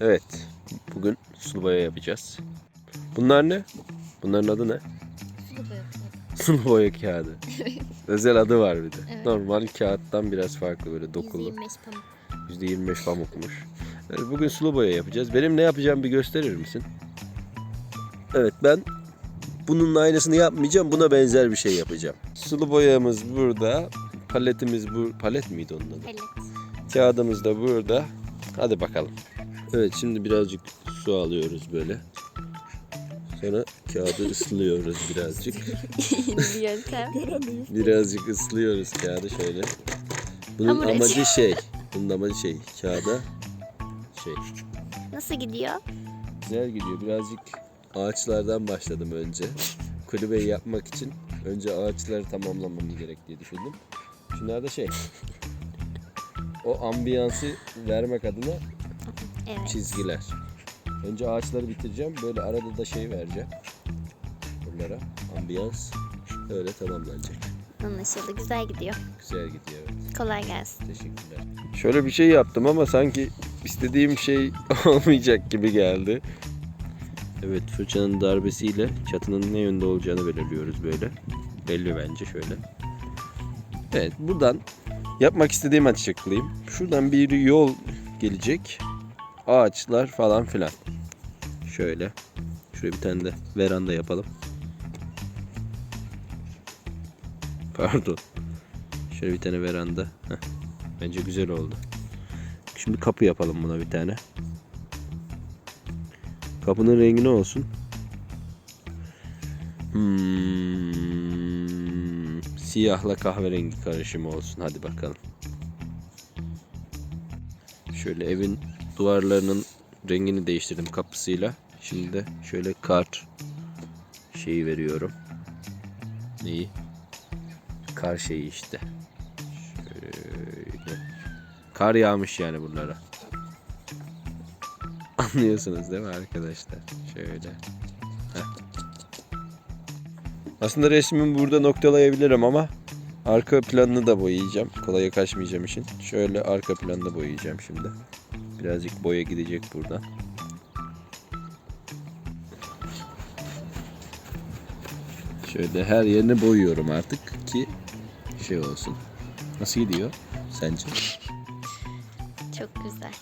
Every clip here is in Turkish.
Evet. Bugün sulu boya yapacağız. Bunlar ne? Bunların adı ne? Sulu boya kağıdı. Özel adı var bir de. Evet. Normal kağıttan biraz farklı böyle dokulu. 125 pamuk. %25 pamukmuş. Evet, bugün sulu boya yapacağız. Benim ne yapacağımı bir gösterir misin? Evet ben bunun aynısını yapmayacağım. Buna benzer bir şey yapacağım. Sulu boyamız burada. Paletimiz bu. Palet miydi onun adı? Pellet. Kağıdımız da burada. Hadi bakalım. Evet şimdi birazcık su alıyoruz böyle. Sonra kağıdı ıslıyoruz birazcık. Bir yöntem. Birazcık ıslıyoruz kağıdı şöyle. Bunun Hamur amacı şey. Bunun amacı şey. Kağıda şey. Nasıl gidiyor? Güzel gidiyor. Birazcık ağaçlardan başladım önce. Kulübeyi yapmak için önce ağaçları tamamlamam gerek diye düşündüm. Şunlar da şey. O ambiyansı vermek adına Evet. çizgiler. Önce ağaçları bitireceğim. Böyle arada da şey vereceğim. Bunlara ambiyans öyle tamamlanacak. Anlaşıldı. Güzel gidiyor. Güzel gidiyor evet. Kolay gelsin. Teşekkürler. Şöyle bir şey yaptım ama sanki istediğim şey olmayacak gibi geldi. Evet fırçanın darbesiyle çatının ne yönde olacağını belirliyoruz böyle. Belli bence şöyle. Evet buradan yapmak istediğimi açıklayayım. Şuradan bir yol gelecek. Ağaçlar falan filan. Şöyle. Şuraya bir tane de veranda yapalım. Pardon. Şöyle bir tane veranda. Heh. Bence güzel oldu. Şimdi kapı yapalım buna bir tane. Kapının rengi ne olsun? Hmm, siyahla kahverengi karışımı olsun. Hadi bakalım. Şöyle evin duvarlarının rengini değiştirdim kapısıyla. Şimdi de şöyle kart şeyi veriyorum. Neyi? Kar şeyi işte. Şöyle. Kar yağmış yani bunlara. Anlıyorsunuz değil mi arkadaşlar? Şöyle. Heh. Aslında resmimi burada noktalayabilirim ama arka planını da boyayacağım. Kolaya kaçmayacağım için. Şöyle arka planını boyayacağım şimdi. Birazcık boya gidecek buradan. Şöyle her yerini boyuyorum artık ki şey olsun. Nasıl gidiyor sence? Çok güzel.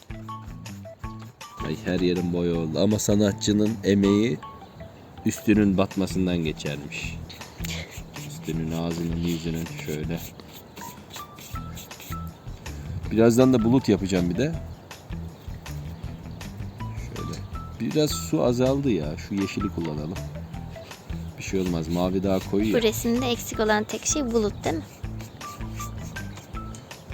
Ay her yerin boya oldu ama sanatçının emeği üstünün batmasından geçermiş. Üstünün ağzının yüzünün şöyle. Birazdan da bulut yapacağım bir de. Biraz su azaldı ya. Şu yeşili kullanalım. Bir şey olmaz. Mavi daha koyu Bu ya. resimde eksik olan tek şey bulut değil mi?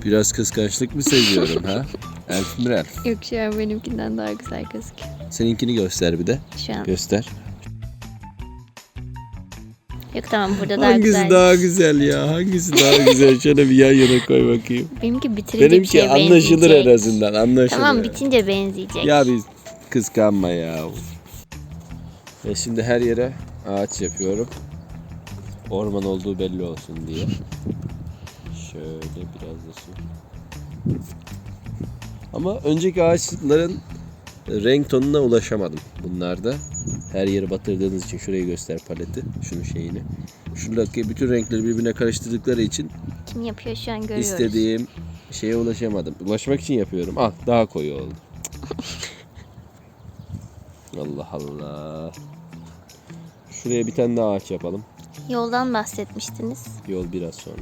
Biraz kıskançlık mı seziyorum ha? Elfim Elf. Yok şu an benimkinden daha güzel gözüküyor. Seninkini göster bir de. Şu an. Göster. Yok tamam burada daha Hangisi güzel. daha güzel ya? Hangisi daha güzel? Şöyle bir yan yana koy bakayım. Benimki bitirince bir Benimki şeye anlaşılır benzeyecek. en azından. Anlaşılır. Tamam bitince benzeyecek. Ya biz kıskanma ya. Ve şimdi her yere ağaç yapıyorum. Orman olduğu belli olsun diye. Şöyle biraz da su. Ama önceki ağaçların renk tonuna ulaşamadım bunlarda. Her yeri batırdığınız için şurayı göster paleti. Şunun şeyini. Şuradaki bütün renkleri birbirine karıştırdıkları için Kim yapıyor şu an görüyoruz. istediğim şeye ulaşamadım. Ulaşmak için yapıyorum. Ah daha koyu oldu. Allah Allah. Şuraya bir tane daha ağaç yapalım. Yoldan bahsetmiştiniz. Yol biraz sonra.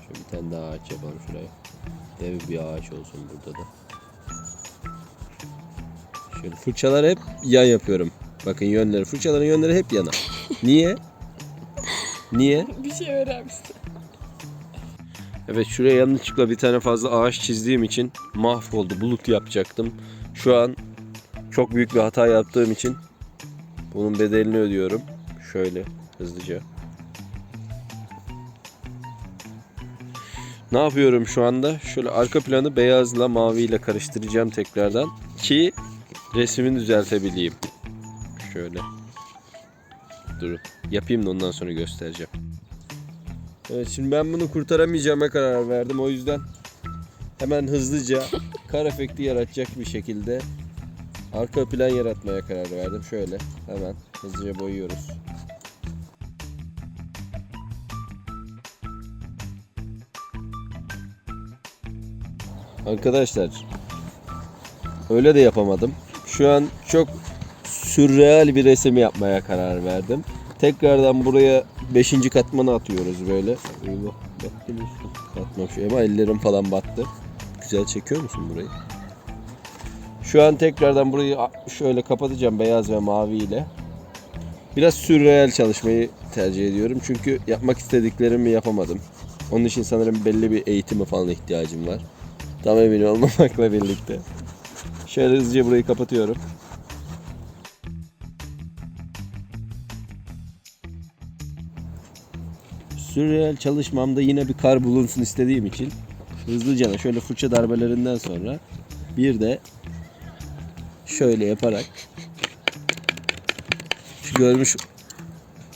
Şöyle bir tane daha ağaç yapalım şuraya. Dev bir ağaç olsun burada da. Şöyle fırçalar hep yan yapıyorum. Bakın yönleri. Fırçaların yönleri hep yana. Niye? Niye? Bir şey öğrenmişsin. Evet şuraya yanlışlıkla bir tane fazla ağaç çizdiğim için mahvoldu. Bulut yapacaktım. Şu an çok büyük bir hata yaptığım için bunun bedelini ödüyorum. Şöyle hızlıca. Ne yapıyorum şu anda? Şöyle arka planı beyazla maviyle karıştıracağım tekrardan ki resmini düzeltebileyim. Şöyle. Durun. Yapayım da ondan sonra göstereceğim. Evet şimdi ben bunu kurtaramayacağıma karar verdim. O yüzden hemen hızlıca kar efekti yaratacak bir şekilde arka plan yaratmaya karar verdim. Şöyle hemen hızlıca boyuyoruz. Arkadaşlar öyle de yapamadım. Şu an çok sürreal bir resim yapmaya karar verdim. Tekrardan buraya 5. katmanı atıyoruz böyle. Eyvah battım üstüm. Batmamış ama ellerim falan battı. Güzel çekiyor musun burayı? Şu an tekrardan burayı şöyle kapatacağım beyaz ve mavi ile. Biraz sürreal çalışmayı tercih ediyorum. Çünkü yapmak istediklerimi yapamadım. Onun için sanırım belli bir eğitime falan ihtiyacım var. Tam emin olmamakla birlikte. Şöyle hızlıca burayı kapatıyorum. Sürreal çalışmamda yine bir kar bulunsun istediğim için hızlıca şöyle fırça darbelerinden sonra bir de şöyle yaparak şu görmüş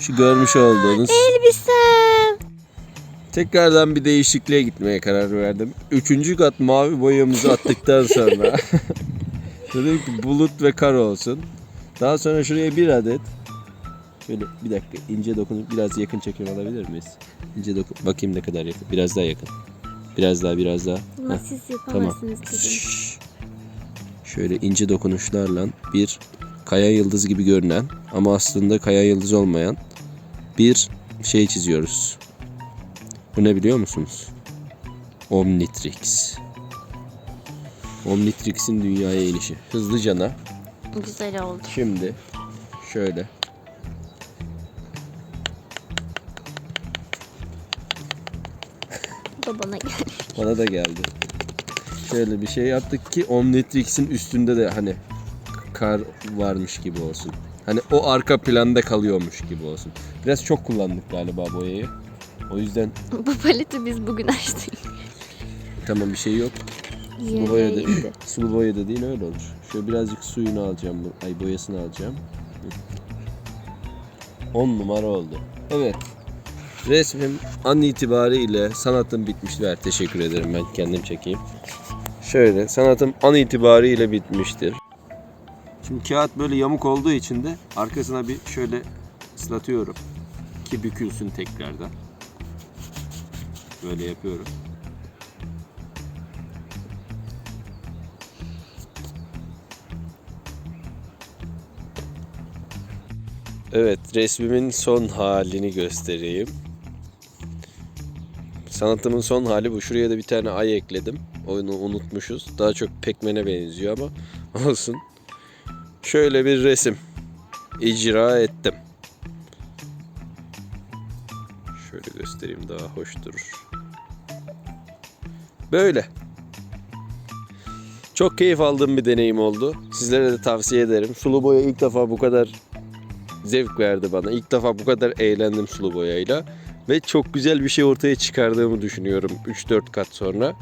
şu görmüş olduğunuz Elbisem. Tekrardan bir değişikliğe gitmeye karar verdim. Üçüncü kat mavi boyamızı attıktan sonra dedim ki bulut ve kar olsun. Daha sonra şuraya bir adet şöyle bir dakika ince dokunup biraz yakın çekim alabilir miyiz? İnce dokun bakayım ne kadar yakın. Biraz daha yakın. Biraz daha biraz daha. Ama Heh, siz tamam. yapamazsınız dedim. Şöyle ince dokunuşlarla bir kaya yıldızı gibi görünen ama aslında kaya yıldız olmayan bir şey çiziyoruz. Bu ne biliyor musunuz? Omnitrix. Omnitrix'in dünyaya inişi. Hızlıcana Güzel oldu. şimdi şöyle Bu da bana geldi. bana da geldi. Şöyle bir şey yaptık ki Omnitrix'in üstünde de hani kar varmış gibi olsun. Hani o arka planda kalıyormuş gibi olsun. Biraz çok kullandık galiba boyayı. O yüzden Bu paleti biz bugün açtık. tamam bir şey yok. Sulu boya, da, sulu boya dediğin öyle olur. Şöyle birazcık suyunu alacağım. bu- Ay boyasını alacağım. 10 numara oldu. Evet. Resmim an itibariyle sanatım bitmiş. Ver teşekkür ederim ben kendim çekeyim. Şöyle sanatım an itibariyle bitmiştir. Şimdi kağıt böyle yamuk olduğu için de arkasına bir şöyle ıslatıyorum. Ki bükülsün tekrardan. Böyle yapıyorum. Evet, resmimin son halini göstereyim. Sanatımın son hali bu. Şuraya da bir tane ay ekledim. Onu unutmuşuz. Daha çok pekmene benziyor ama olsun. Şöyle bir resim icra ettim. Şöyle göstereyim daha hoş durur. Böyle. Çok keyif aldığım bir deneyim oldu. Sizlere de tavsiye ederim. Sulu boya ilk defa bu kadar zevk verdi bana. İlk defa bu kadar eğlendim sulu boyayla. Ve çok güzel bir şey ortaya çıkardığımı düşünüyorum 3-4 kat sonra.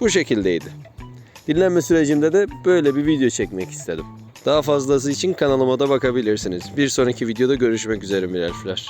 Bu şekildeydi. Dinlenme sürecimde de böyle bir video çekmek istedim. Daha fazlası için kanalıma da bakabilirsiniz. Bir sonraki videoda görüşmek üzere Mirelfler.